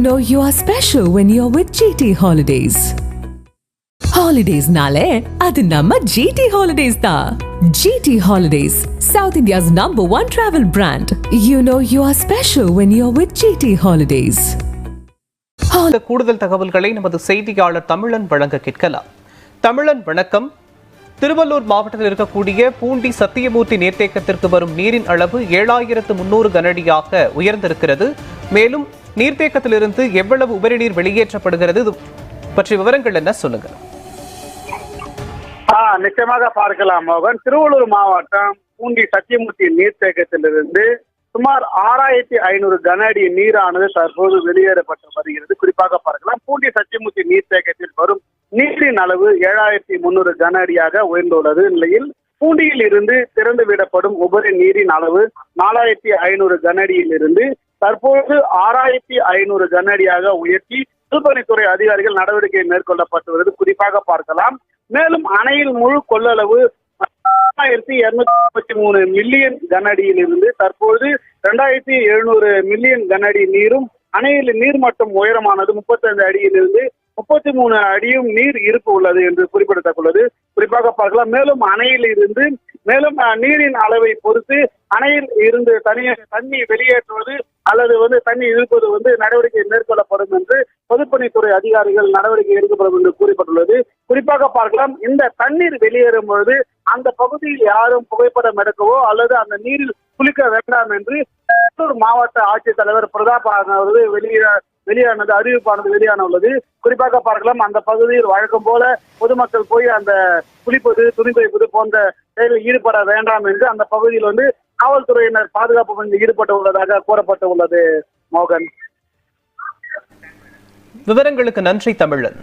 know you are special when you're with GT Holidays. ஹாலிடேஸ்னாலே அது நம்ம ஜிடி ஹாலிடேஸ் தான் GT holidays south India's number one travel brand you know you are special when you with GT holidays கூடுதல் தகவல்களை நமது செய்தியாளர் தமிழன் வழங்க கேட்கலாம் தமிழன் வணக்கம் திருவள்ளூர் மாவட்டத்தில் இருக்கக்கூடிய பூண்டி சத்தியமூர்த்தி நீர்த்தேக்கத்திற்கு வரும் நீரின் அளவு ஏழாயிரத்து முன்னூறு கனடியாக உயர்ந்திருக்கிறது மேலும் நீர்த்தேக்கத்திலிருந்து எவ்வளவு உபரி நீர் வெளியேற்றப்படுகிறது பற்றி விவரங்கள் என்ன? சொல்லுங்க. நிச்சயமாக பார்க்கலாம். மோகன் திருவள்ளூர் மாவட்டம் பூண்டி சத்தியமூர்த்தி நீர்த்தேக்கத்திலிருந்து சுமார் ஆறாயிரத்தி ஐநூறு கன அடி நீரானது தற்போது வெளியேறப்பட்டு வருகிறது. குறிப்பாக பார்க்கலாம். பூண்டி சத்தியமூர்த்தி நீர்த்தேக்கத்தில் வரும் நீரின் அளவு ஏழாயிரத்தி முன்னூறு கன அடியாக உயர்ந்துள்ளது. நிலையில் பூண்டியில் இருந்து திறந்து விடப்படும் உபரி நீரின் அளவு நாலாயிரத்தி ஐநூறு கன அடியில் இருந்து தற்போது ஆறாயிரத்தி ஐநூறு கனஅடியாக உயர்த்தி பொதுப்பணித்துறை அதிகாரிகள் நடவடிக்கை மேற்கொள்ளப்பட்டு வருவது குறிப்பாக பார்க்கலாம். மேலும் அணையில் முழு கொள்ளளவு ஆயிரத்தி இருநூத்தி முப்பத்தி மூணு மில்லியன் கனஅடியில் இருந்து தற்போது இரண்டாயிரத்தி எழுநூறு மில்லியன் கனஅடி நீரும் அணையில் நீர் மட்டம் உயரமானது முப்பத்தைந்து அடியிலிருந்து முப்பத்தி மூணு அடியும் நீர் இருப்பு உள்ளது என்று குறிப்பிடத்தக்கள்ளது குறிப்பாக பார்க்கலாம். மேலும் அணையில் இருந்து மேலும் நீரின் அளவை பொறுத்து அணையில் இருந்து தனியாக தண்ணி வெளியேற்றுவது அல்லது வந்து தண்ணி இழுப்பது வந்து நடவடிக்கை மேற்கொள்ளப்படும் என்று பொதுப்பணித்துறை அதிகாரிகள் நடவடிக்கை எடுக்கப்படும் என்று கூறப்பட்டுள்ளது. குறிப்பாக பார்க்கலாம் இந்த தண்ணீர் வெளியேறும் பொழுது அந்த பகுதியில் யாரும் புகைப்படம் எடுக்கவோ அல்லது அந்த நீரில் குளிக்க வேண்டாம் என்று மாவட்ட ஆட்சித்தலைவர் பிரதாப் அவர்கள் வெளியே வெளியானது அறிவிப்பானது வெளியான உள்ளது குறிப்பாக பார்க்கலாம் அந்த பகுதியில் வழக்கம் போல பொதுமக்கள் போய் அந்த குளிப்பது துணி துவைப்பது போன்ற செயலில் ஈடுபட வேண்டாம் என்று அந்த பகுதியில் வந்து காவல்துறையினர் பாதுகாப்பு பணியில் ஈடுபட்டு உள்ளதாக கூறப்பட்டு உள்ளது மோகன். விவரங்களுக்கு நன்றி தமிழன்.